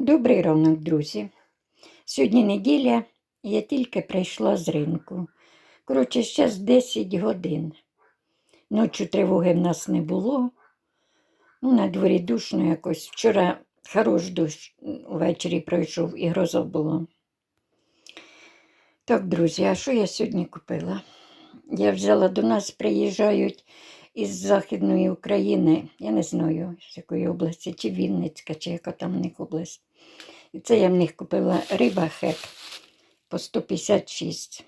Добрий ранок, друзі. Сьогодні неділя, я тільки прийшла з ринку. Коротше, зараз 10 годин. Ночі тривоги в нас не було. Ну, на дворі душно якось. Вчора хорош дощ увечері пройшов і гроза була. Так, друзі, а що я сьогодні купила? Я взяла до нас, приїжджають із Західної України, я не знаю, з якої області, чи Вінницька, чи яка там в них область. І це я в них купила риба хек по 156.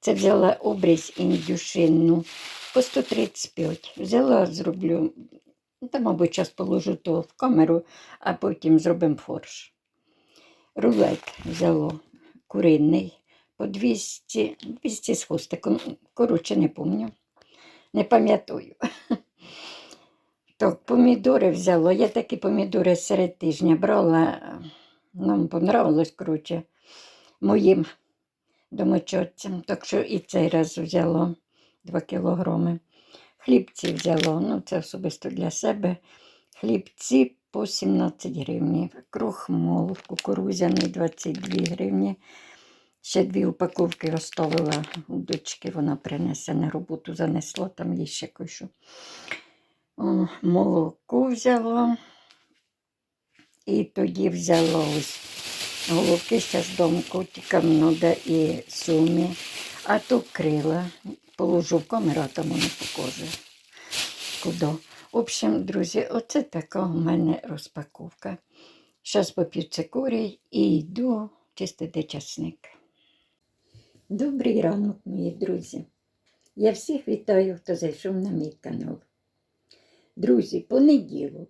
Це взяла обрізь індюшинну по 135. Взяла, зроблю, ну, там, мабуть, час положу то в камеру, а потім зробимо форш. Рулет взяло куриний по 200, 200 з хвостиком. Коротше, не пам'ятаю. Не пам'ятаю. Так, помідори взяла. Я такі помідори серед тижня брала. Нам понравилось, коротше, моїм домочадцям. Так що і цей раз взяло 2 кілограми. Хлібці взяло, ну це особисто для себе. Хлібці по 17 гривень. Крохмол кукурузяний 22 гривні. Ще дві упаковки оставила у дочки, вона принесе на роботу, занесла, там їй ще. О, Молоко взяла. І тоді взяла ось головки, зараз дом котикам треба і сумі. А то крила. Положу в камеру, а там воно покаже. Куди. В общем, друзі, оце така у мене розпаковка. Зараз поп'ю цикорій і йду чистити часник. Добрий ранок, мої друзі. Я всіх вітаю, хто зайшов на мій канал. Друзі, понеділок.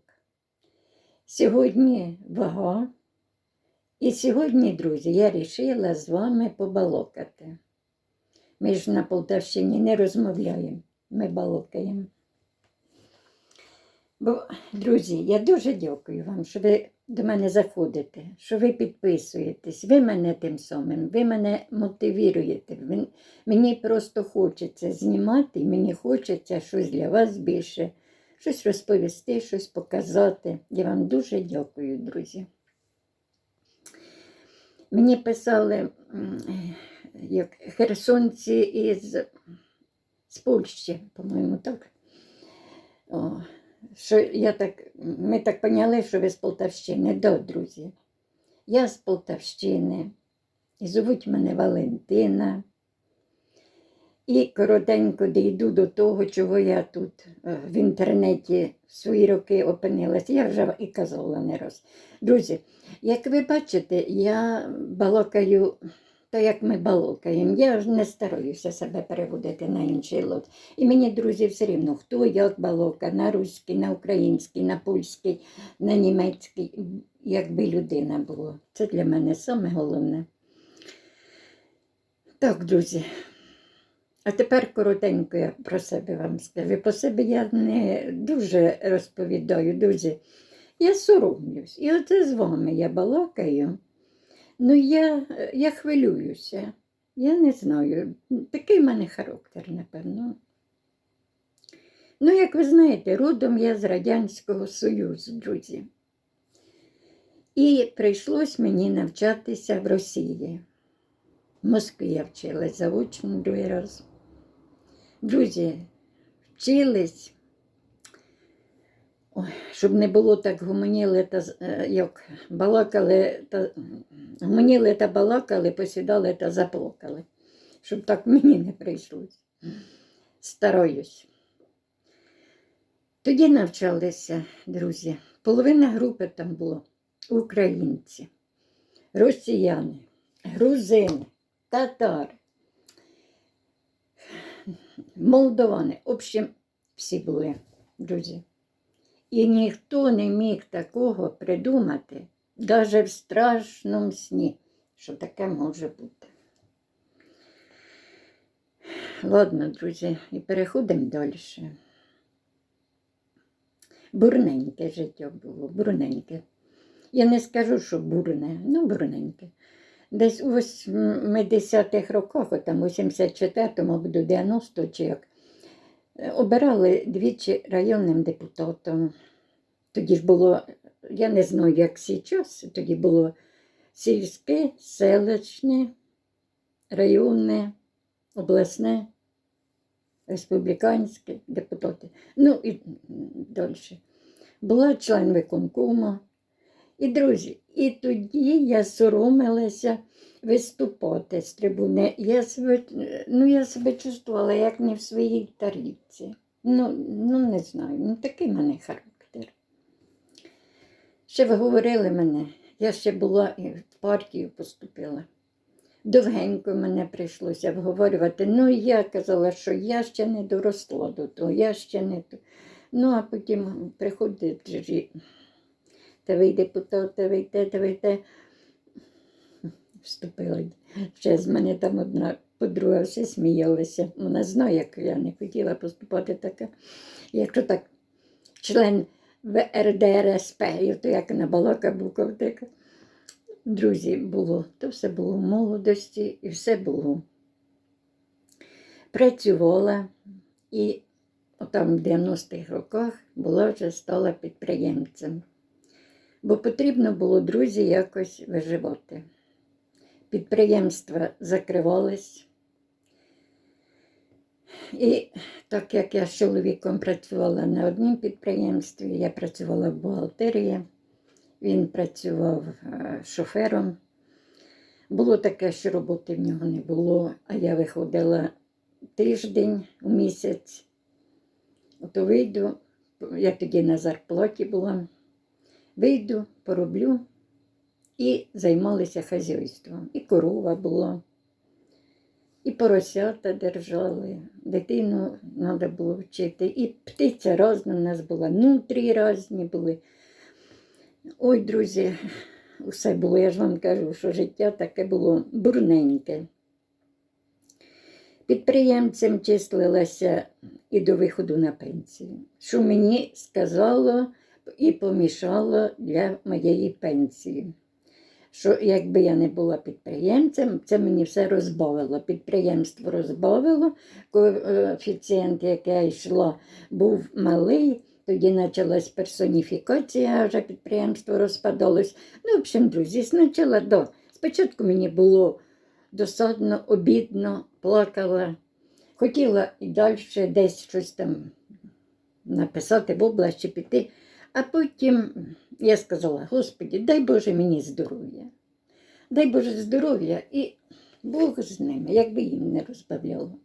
Сьогодні вага. І сьогодні, друзі, я вирішила з вами побалокати. Ми ж на Полтавщині не розмовляємо, ми балокаємо. Бо, друзі, я дуже дякую вам, що ви до мене заходите, що ви підписуєтесь, ви мене тим самим, ви мене мотивуєте. Мені просто хочеться знімати, мені хочеться щось для вас більше, щось розповісти, щось показати. Я вам дуже дякую, друзі. Мені писали як херсонці із з Польщі, по-моєму, так. О, що я так, ми так поняли, що ви з Полтавщини. Да, друзі. Я з Полтавщини. І звуть мене Валентина. І коротенько дійду до того, чого я тут е, в інтернеті в свої роки опинилася. Я вже і казала не раз. Друзі, як ви бачите, я балакаю так, як ми балакаємо. Я ж не стараюся себе переводити на інший лад. І мені, друзі, все рівно, хто як балока, на руський, на український, на польський, на німецький, якби людина була. Це для мене саме головне. Так, друзі. А тепер коротенько я про себе вам скажу. Про себе я не дуже розповідаю, друзі. Я соромлюсь. І оце з вами я балакаю. Ну, я, я хвилююся. Я не знаю. Такий в мене характер, напевно. Ну, як ви знаєте, родом я з Радянського Союзу, друзі. І прийшлось мені навчатися в Росії. В Москві я вчилась заочно другий раз. Друзі, вчились, Ой, щоб не було так гуманіли та е, як балакали та гуманіли та балакали, посідали та заплакали. Щоб так мені не прийшлось. Стараюсь. Тоді навчалися, друзі. Половина групи там було українці, росіяни, грузини, татари, молдовани. В общем, всі були, друзі. І ніхто не міг такого придумати, навіть в страшному сні, що таке може бути. Ладно, друзі, і переходимо далі. Бурненьке життя було, бурненьке. Я не скажу, що бурне, ну бурненьке. Десь у 80-х роках, там 84-му або до 90-го, чи як, обирали двічі районним депутатом. Тоді ж було я не знаю, як зараз, тоді було сільське, селищне, районне, обласне, республіканське депутати. Ну і далі. Була член виконкому. І, друзі, і тоді я соромилася виступати з трибуни. Я себе, ну, я себе чувствувала як не в своїй тарілці. Ну, ну не знаю, ну такий мене характер. Ще ви говорили мене, я ще була і в партію поступила. Довгенько мене прийшлося вговорювати. Ну, я казала, що я ще не доросла до того, я ще не. Ну, а потім приходить та ви депутат, та ви те, та ви те. Вступила. Ще з мене там одна подруга все сміялася. Вона знає, як я не хотіла поступати таке. Якщо так, член ВРДРСП, то як на балака буковтика. Друзі, було, то все було в молодості і все було. Працювала і там в 90-х роках була вже стала підприємцем. Бо потрібно було, друзі, якось виживати. Підприємства закривались. І так як я з чоловіком працювала на одному підприємстві, я працювала в бухгалтерії, він працював е, шофером. Було таке, що роботи в нього не було, а я виходила тиждень у місяць. Ото вийду, я тоді на зарплаті була. Вийду, пороблю і займалися хазяйством. І корова була, і поросята держали, дитину треба було вчити, і птиця різна в нас була, нутрі різні були. Ой, друзі, усе було, я ж вам кажу, що життя таке було бурненьке. Підприємцем числилася і до виходу на пенсію, що мені сказало і помішало для моєї пенсії. Що якби я не була підприємцем, це мені все розбавило. Підприємство розбавило, коефіцієнт, який я йшла, був малий. Тоді почалась персоніфікація, вже підприємство розпадалось. Ну, в общем, друзі, спочатку, да. спочатку мені було досадно, обідно, плакала. Хотіла і далі десь щось там написати в область чи піти. А потім я сказала, Господі, дай Боже мені здоров'я. Дай Боже здоров'я і Бог з ними, якби їм не розбавляло.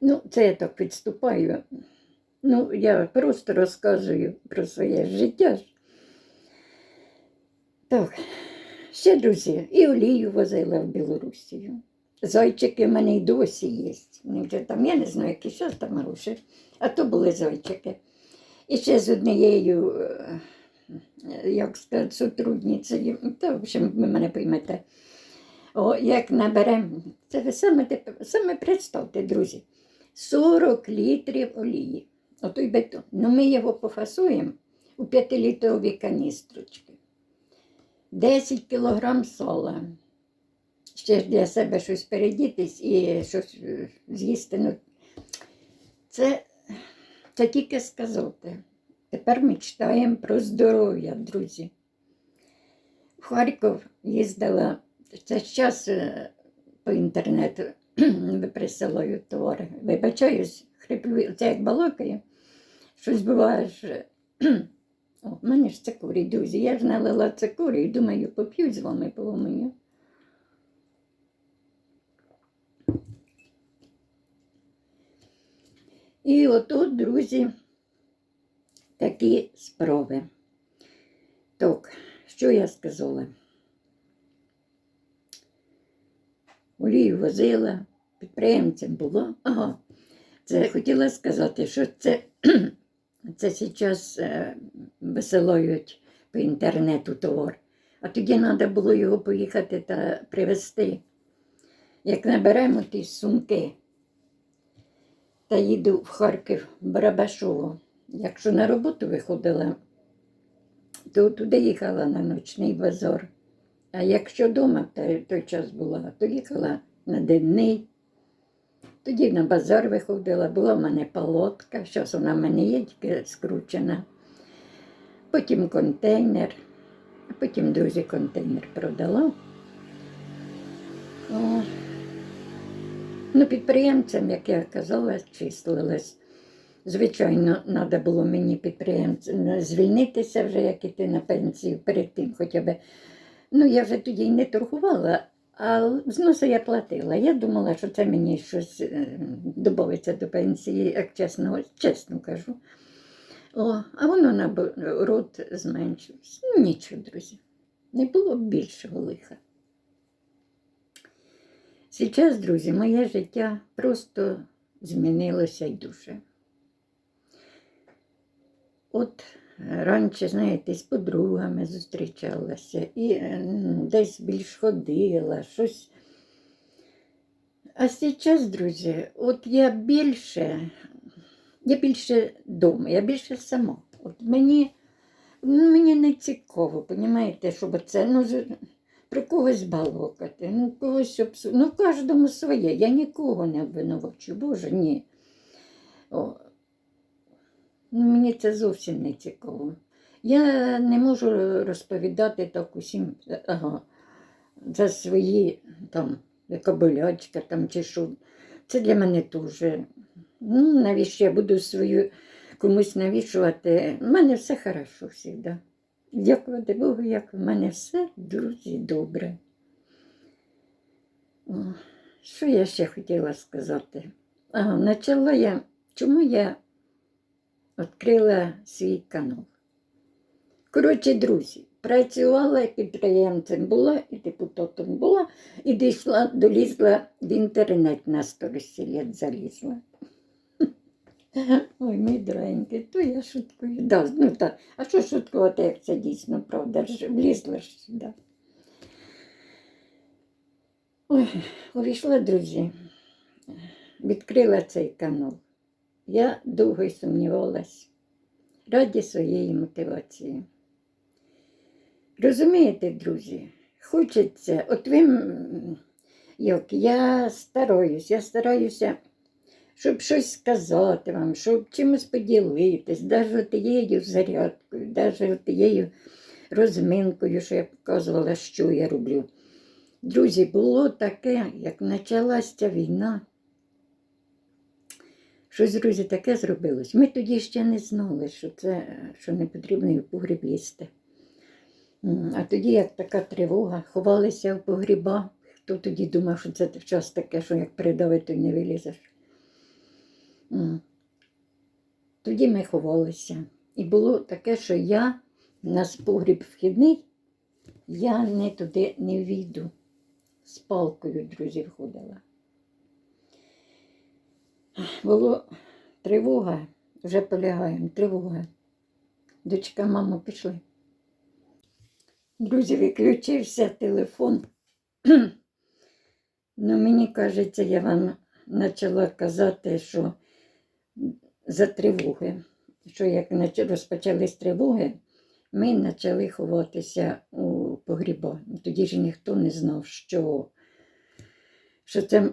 Ну, це я так відступаю. Ну, я просто розказую про своє життя. Так, ще, друзі, і олію возила в Білорусію. Зайчики в мене й досі є. Вони вже там, я не знаю, які зараз там гроші, а то були зайчики. І ще з однією, е, як сказати, сотрудницею, та, в общем, ви мене поймете. О, як наберемо, це саме, саме представте, друзі, 40 літрів олії. Отой бетон. Ну, ми його пофасуємо у 5-літрові каністрочки. 10 кілограм сола. Ще ж для себе щось передітись і щось е, з'їсти. Ну, це, це тільки сказати. Тепер ми читаємо про здоров'я, друзі. В Харків їздила, це зараз е, по інтернету присилають товари. Вибачаюсь, хриплю, це як балакаю. Щось буває ж. О, в мене ж цикорій, друзі. Я ж налила цикорій, думаю, поп'ють з вами поломию. І отут, друзі, такі справи. Так, що я сказала? Олію возила, підприємцем було. Ага, це хотіла сказати, що це, це зараз е, висилають по інтернету товар. А тоді треба було його поїхати та привезти. Як наберемо ті сумки та їду в Харків в Барабашово. Якщо на роботу виходила, то туди їхала на ночний базар. А якщо вдома в той час була, то їхала на денний. Тоді на базар виходила, була в мене полотка, зараз вона в мене є тільки скручена. потім контейнер, а потім друзі контейнер продала. О. Ну, підприємцям, як я казала, числилась. Звичайно, треба було мені підприємцем звільнитися вже, як іти на пенсію перед тим хоча б. Ну, я вже тоді й не торгувала, а взноси я платила. Я думала, що це мені щось е, додається до пенсії, як чесно, чесно кажу. О, а воно наоборот зменшилось. Ну, нічого, друзі. Не було більшого лиха. Зараз, друзі, моє життя просто змінилося й дуже. От е, раніше, знаєте, з подругами зустрічалася і е, десь більш ходила, щось. А зараз, друзі, от я більше, я більше вдома, я більше сама. От мені, ну, мені не цікаво, розумієте, щоб це ну, про когось балокати, ну когось обсу... Ну, кожному своє. Я нікого не обвинувачу, Боже, ні. О, мені це зовсім не цікаво. Я не можу розповідати так усім ага, за свої там кобилячка там чи що. Це для мене дуже. Ну, навіщо я буду свою комусь навішувати? У мене все хорошо завжди. Дякувати Богу, як в мене все, друзі, добре. О, що я ще хотіла сказати? Ага, почала я, чому я відкрила свій канал. Коротше, друзі, працювала підприємцем була і депутатом була, і дійшла, долізла в інтернет на 100 літ залізла. Ой, мій дорогенький, то я шуткую. Да, ну, так. А що шуткувати, як це дійсно правда? Влізла ж сюди. Ой, увійшла, друзі, відкрила цей канал. Я довго й сумнівалась раді своєї мотивації. Розумієте, друзі, хочеться, от ви, як я стараюсь, я стараюся щоб щось сказати вам, щоб чимось поділитись, навіть тією зарядкою, навіть тією розминкою, що я показувала, що я роблю. Друзі, було таке, як почалася війна. Щось, друзі, таке зробилось. Ми тоді ще не знали, що це що не потрібно і в погріб. М, А тоді, як така тривога, ховалися в погріба. Хто тоді думав, що це час таке, що як й не вилізеш. Тоді ми ховалися. І було таке, що я у нас погріб вхідний, я не туди не війду. З палкою, друзі, входила. Було тривога, вже полягаємо, тривога. Дочка, мама, пішли. Друзі, виключився телефон. ну, мені кажеться, я вам почала казати, що за тривоги. Що як розпочались тривоги, ми почали ховатися у погріба. Тоді ж ніхто не знав, що, що це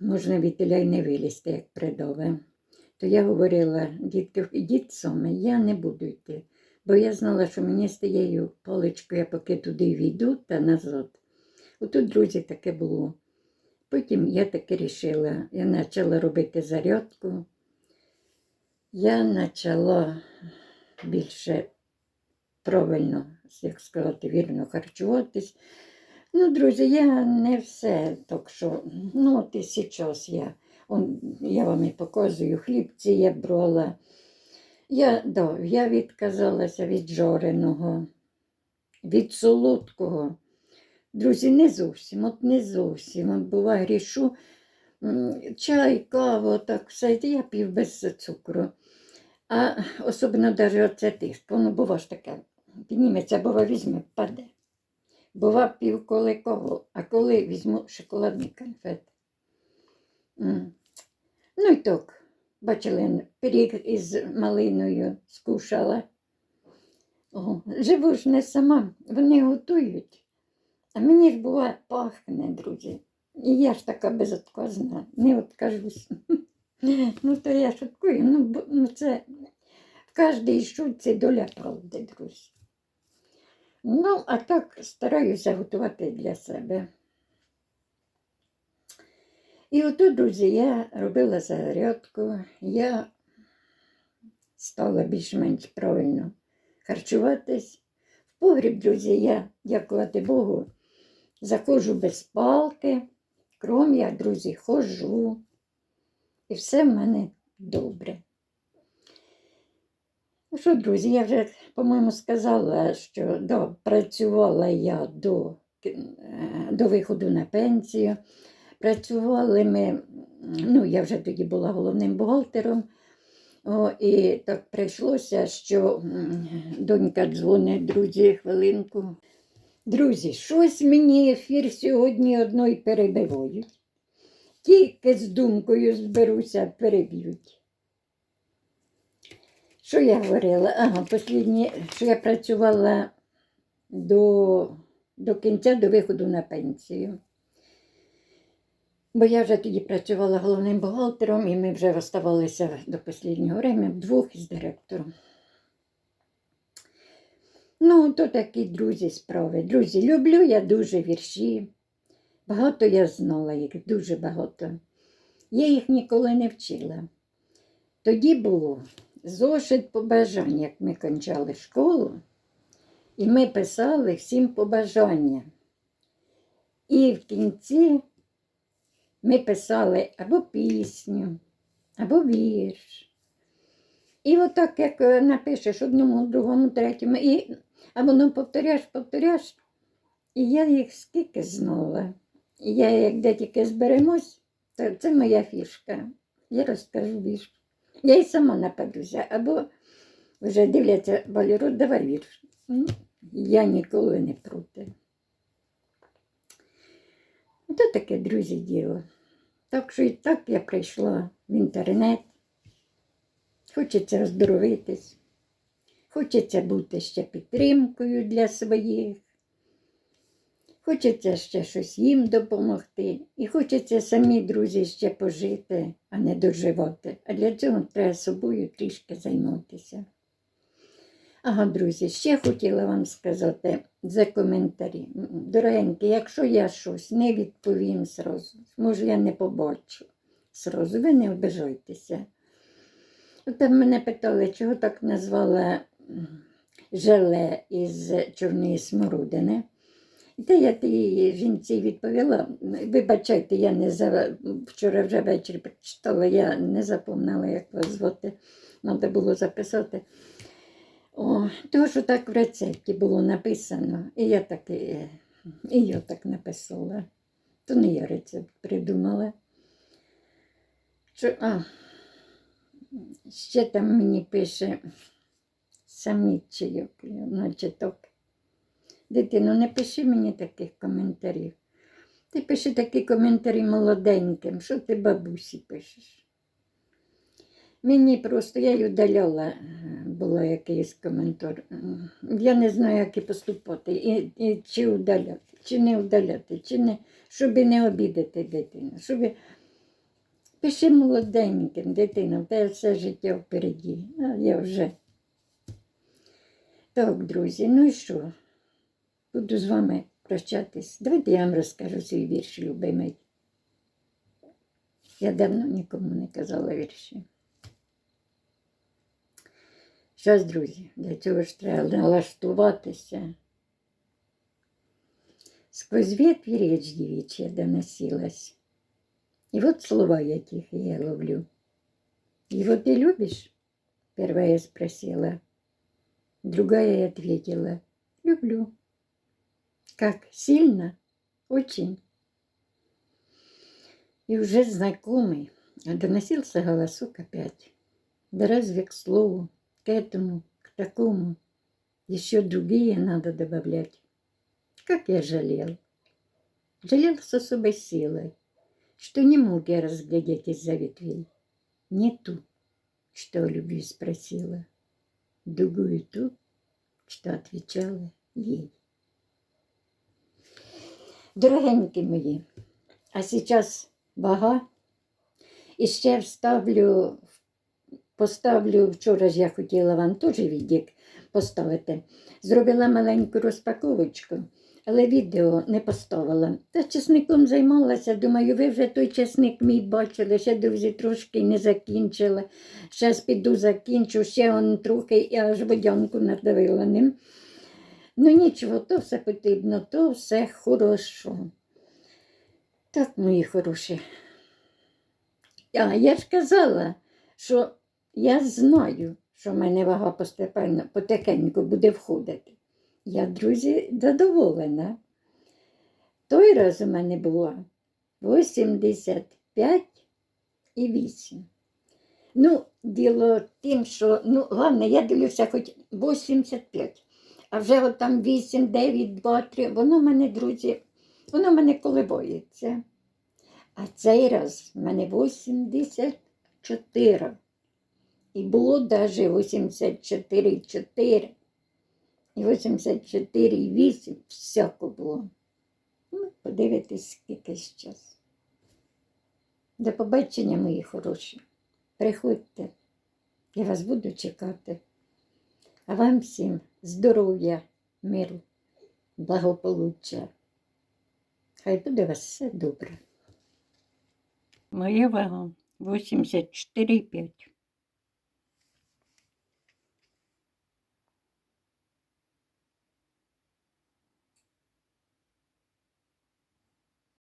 можна від й не вилізти, як придове. То я говорила, дітки, ідіть самі, я не буду йти. Бо я знала, що мені з тією паличкою я поки туди війду та назад. Отут, друзі, таке було. Потім я таки рішила, я почала робити зарядку. Я почала більше правильно, як сказати, вірно харчуватись. Ну, друзі, я не все так що, ну, от і зараз я, он, я вам і показую, хлібці я брала. Я, да, я відказалася від жореного, від солодкого. Друзі, не зовсім, от не зовсім. От буває, грішу чай, каву, так все. Я пів без цукру. А особливо навіть оце тиск, воно бува ж таке, підніметься, бува візьме, впаде. Бува пів коли каву, а коли візьму шоколадний конфет. М. Ну і так, бачили, пиріг із малиною скушала. О, живу ж не сама, вони готують. А мені ж буває пахне, друзі. І я ж така безотказна, не откажусь. Ну, то я шуткую. Ну, ну це в кожній шутці доля правди, друзі. Ну, а так стараюся готувати для себе. І ото, друзі, я робила зарядку, я стала більш-менш правильно харчуватись. В погріб, друзі, я, дякувати Богу, заходжу без палки. Кром я, друзі, ходжу. І все в мене добре. Ну що, друзі, я вже, по-моєму, сказала, що да, працювала я до, е, до виходу на пенсію. Працювали ми, ну, я вже тоді була головним бухгалтером. О, і так прийшлося, що донька дзвонить, друзі, хвилинку. Друзі, щось мені ефір сьогодні одної перебивають. Тільки з думкою зберуся, переб'ють. Що я говорила? Ага, посліднє, що я працювала до, до кінця, до виходу на пенсію. Бо я вже тоді працювала головним бухгалтером, і ми вже оставалися до останнього времени вдвох із директором. Ну, то такі друзі справи. Друзі, люблю я дуже вірші. Багато я знала їх, дуже багато. Я їх ніколи не вчила. Тоді було зошит побажань, як ми кончали школу, і ми писали всім побажання. І в кінці ми писали або пісню, або вірш. І отак, як е, напишеш одному, другому, третьому, і, а воно повторяєш, повторяєш. І я їх скільки знала. І я, як де тільки зберемось, то це моя фішка. Я розкажу вірш. Я й сама нападуся, або вже дивляться Валеру, давай вірш. Ну, Я ніколи не проти. То таке, друзі, діло. Так що і так я прийшла в інтернет. Хочеться оздоровитись, хочеться бути ще підтримкою для своїх. Хочеться ще щось їм допомогти. І хочеться самі, друзі, ще пожити, а не доживати. А для цього треба собою трішки займатися. Ага, друзі, ще хотіла вам сказати за коментарі. Дорогенькі, якщо я щось не відповім зразу, може я не побачу зразу, ви не обижайтеся. От мене питали, чого так назвала желе із чорної смородини. Те я тій жінці відповіла. Вибачайте, я не за... вчора вже ввечері прочитала, я не запомнила, як вас звати. Треба було записати. О, того, що так в рецепті було написано, і я так, і, і я так написала. То не я рецепт придумала. Що, а, ще там мені пише самічий, наче так. Дитино, не пиши мені таких коментарів. Ти пиши такі коментарі молоденьким, що ти бабусі пишеш. Мені просто я й удаляла, е, було якийсь коментар. Я не знаю, як і поступати, і, і чи удаляти, чи не удаляти, чи не, щоб не обідати дитину. Щоб... Пиши молоденьким, дитина, тебе все життя впереді. А я вже. Так, друзі, ну і що? Буду з вами прощатись. Давайте я вам розкажу свій вірш любимий. Я давно нікому не казала вірші. Щас, друзі, для цього ж треба налаштуватися. Сквозь ветви речь девичья доносилась. И вот слова я тихие ловлю. Его ты любишь? Первая спросила. Другая ответила. Люблю. Как сильно? Очень. И уже знакомый доносился голосок опять. Да разве к слову, к этому, к такому еще другие надо добавлять? Как я жалел. Жалел с особой силой, что не мог я разглядеть из-за ветвей. Не ту, что о любви спросила, другую ту, что отвечала ей. Дорогенькі мої, а зараз вага. І ще вставлю поставлю, вчора ж я хотіла вам теж відік поставити. Зробила маленьку розпаковочку, але відео не поставила. Та чесником займалася, думаю, ви вже той чесник мій бачили, ще друзі трошки не закінчила. Зараз піду закінчу, ще он трохи і аж водянку надавила ним. Ну нічого, то все потрібно, то все хорошо. Так, мої хороші. А я ж казала, що я знаю, що в мене вага постепенно, потихеньку буде входити. Я, друзі, задоволена. Той раз у мене було 85 і 8. Ну, діло тим, що, ну, головне, я дивлюся хоч 85. А вже от там 8, 9, 2, 3, воно мене, друзі, воно мене коливається. А цей раз в мене 84. І було навіть 84,4. І 84,8. Всяко було. Ну, подивитись, скільки час. До побачення, мої хороші. Приходьте, я вас буду чекати. А вам всім здоров'я, миру, благополуччя. Хай буде у вас все добре. Моя вага 84,5.